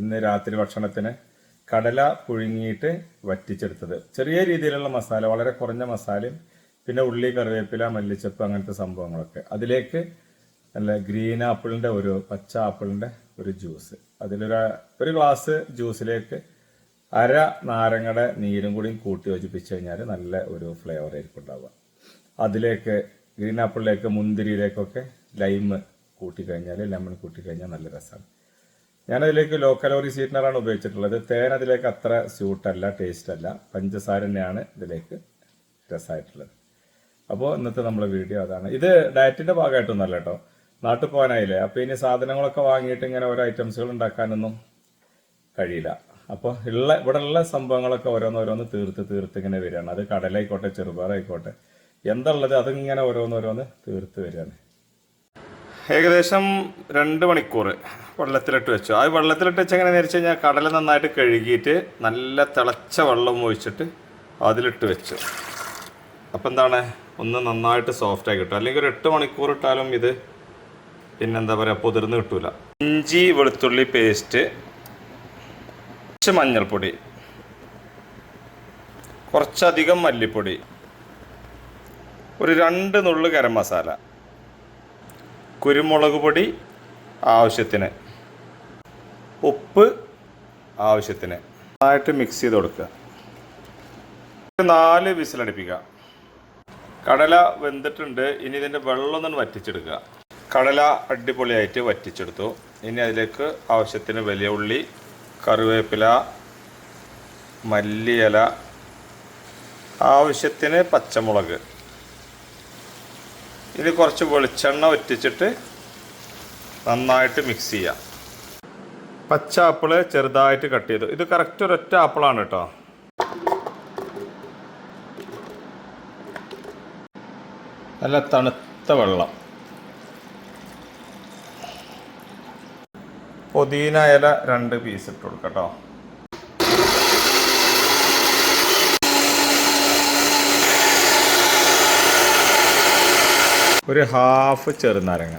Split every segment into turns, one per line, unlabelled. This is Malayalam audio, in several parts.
ഇന്ന് രാത്രി ഭക്ഷണത്തിന് കടല പുഴുങ്ങിയിട്ട് വറ്റിച്ചെടുത്തത്. ചെറിയ രീതിയിലുള്ള മസാല വളരെ കുറഞ്ഞ മസാലയും പിന്നെ ഉള്ളി കറിവേപ്പില മല്ലിച്ചപ്പ് അങ്ങനത്തെ സംഭവങ്ങളൊക്കെ. അതിലേക്ക് നല്ല ഗ്രീൻ ആപ്പിളിന്റെ ഒരു പച്ച ആപ്പിളിന്റെ ഒരു ജ്യൂസ്. അതിലൊരു ഒരു ഗ്ലാസ് ജ്യൂസിലേക്ക് അര നാരങ്ങയുടെ നീരും കൂടി കൂട്ടി യോജിപ്പിച്ച് കഴിഞ്ഞാൽ നല്ല ഒരു ഫ്ലേവർ ആയിരിക്കും ഉണ്ടാവുക. അതിലേക്ക് ഗ്രീൻ ആപ്പിളിലേക്ക് മുന്തിരിയിലേക്കൊക്കെ ലൈം കൂട്ടിക്കഴിഞ്ഞാൽ ലെമൺ കൂട്ടിക്കഴിഞ്ഞാൽ നല്ല രസമാണ്. ഞാനതിലേക്ക് ലോ കലോറി സ്വീറ്റ്നറാണ് ഉപയോഗിച്ചിട്ടുള്ളത്. തേൻ അതിലേക്ക് അത്ര സ്യൂട്ടല്ല ടേസ്റ്റ് അല്ല പഞ്ചസാര തന്നെയാണ് ഇതിലേക്ക് രസമായിട്ടുള്ളത് അപ്പോൾ ഇന്നത്തെ നമ്മുടെ വീഡിയോ അതാണ്. ഇത് ഡയറ്റിന്റെ ഭാഗമായിട്ടൊന്നല്ല കേട്ടോ നാട്ടിൽ പോകാനായില്ലേ? അപ്പോൾ ഇനി സാധനങ്ങളൊക്കെ വാങ്ങിയിട്ട് ഇങ്ങനെ ഓരോ ഐറ്റംസുകൾ ഉണ്ടാക്കാനൊന്നും കഴിയില്ല. അപ്പോൾ ഉള്ള ഇവിടെ ഉള്ള സംഭവങ്ങളൊക്കെ ഓരോന്നോരോന്ന് തീർത്ത് തീർത്ത് ഇങ്ങനെ വരികയാണ്. അത് കടലായിക്കോട്ടെ ചെറുപയറായിക്കോട്ടെ എന്തുള്ളത് അതിങ്ങനെ ഓരോന്നോരോന്ന് തീർത്ത് വരികയാണ്. ഏകദേശം രണ്ട് മണിക്കൂർ വെള്ളത്തിലിട്ട് വെച്ചു. ആ വെള്ളത്തിലിട്ട് വെച്ച് എങ്ങനെ വെച്ച് കഴിഞ്ഞാൽ കടല നന്നായിട്ട് കഴുകിയിട്ട് നല്ല തിളച്ച വെള്ളം ഒഴിച്ചിട്ട് അതിലിട്ട് വെച്ചു. അപ്പം എന്താണ്? ഒന്ന് നന്നായിട്ട് സോഫ്റ്റ് ആയി കിട്ടും. അല്ലെങ്കിൽ ഒരു എട്ട് മണിക്കൂർ ഇട്ടാലും ഇത് പിന്നെന്താ പറയുക പൊതിർന്ന് കിട്ടൂല. ഇഞ്ചി വെളുത്തുള്ളി പേസ്റ്റ് കുറച്ച് മഞ്ഞൾപ്പൊടി കുറച്ചധികം മല്ലിപ്പൊടി ഒരു രണ്ട് നുള്ളു ഗരം മസാല. കുരുമുളക് പൊടി ആവശ്യത്തിന് ഉപ്പ് ആവശ്യത്തിന് നന്നായിട്ട് മിക്സ് ചെയ്ത് കൊടുക്കുക. നാല് വിസിലടിപ്പിക്കുക കടല വെന്തിട്ടുണ്ട് ഇനി ഇതിന്റെ വെള്ളം ഒന്ന് വറ്റിച്ചെടുക്കുക. കടല അടിപൊളിയായിട്ട് വറ്റിച്ചെടുത്തു. ഇനി അതിലേക്ക് ആവശ്യത്തിന് വലിയ ഉള്ളി കറിവേപ്പില മല്ലിയില ആവശ്യത്തിന് പച്ചമുളക് ഇനി കുറച്ച് വെളിച്ചെണ്ണ ഒറ്റിച്ചിട്ട് നന്നായിട്ട് മിക്സ് ചെയ്യാം. പച്ച ആപ്പിൾ ചെറുതായിട്ട് കട്ട് ചെയ്തു. ഇത് കറക്റ്റ് ഒരൊറ്റ ആപ്പിളാണ് കേട്ടോ നല്ല തണുത്ത വെള്ളം. പുതിന ഇല രണ്ട് പീസ് ഇട്ട് കൊടുക്കാം ഒരു ഹാഫ് ചെറുനാരങ്ങ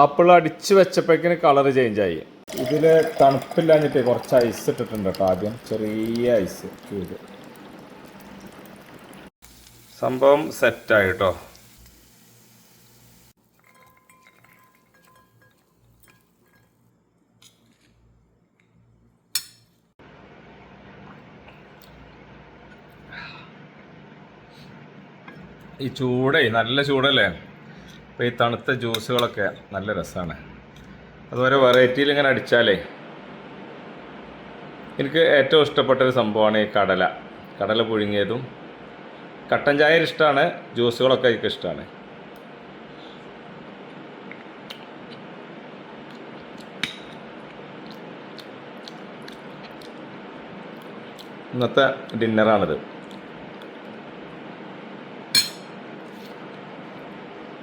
ആപ്പിൾ അടിച്ച് വെച്ചപ്പോഴേക്കിന് കളർ ചേഞ്ച് ആയി. ഇതിൽ തണുപ്പില്ലാഞ്ഞിട്ട് കുറച്ച് ഐസ് ഇട്ടിട്ടുണ്ട് കേട്ടോ ആദ്യം. ചെറിയ ഐസ് ക്യൂബ് സംഭവം സെറ്റായി കേട്ടോ ഈ ചൂടേ നല്ല ചൂടല്ലേ? അപ്പോൾ ഈ തണുത്ത ജ്യൂസുകളൊക്കെ നല്ല രസമാണ് അതുപോലെ വെറൈറ്റിയിൽ ഇങ്ങനെ അടിച്ചാലേ എനിക്ക് ഏറ്റവും ഇഷ്ടപ്പെട്ട ഒരു സംഭവമാണ് ഈ കടല. കടല പുഴുങ്ങിയതും കട്ടൻ ചായ ഇഷ്ടമാണ് ജ്യൂസുകളൊക്കെ എനിക്ക് ഇഷ്ടമാണ് ഇന്നത്തെ ഡിന്നറാണിത്.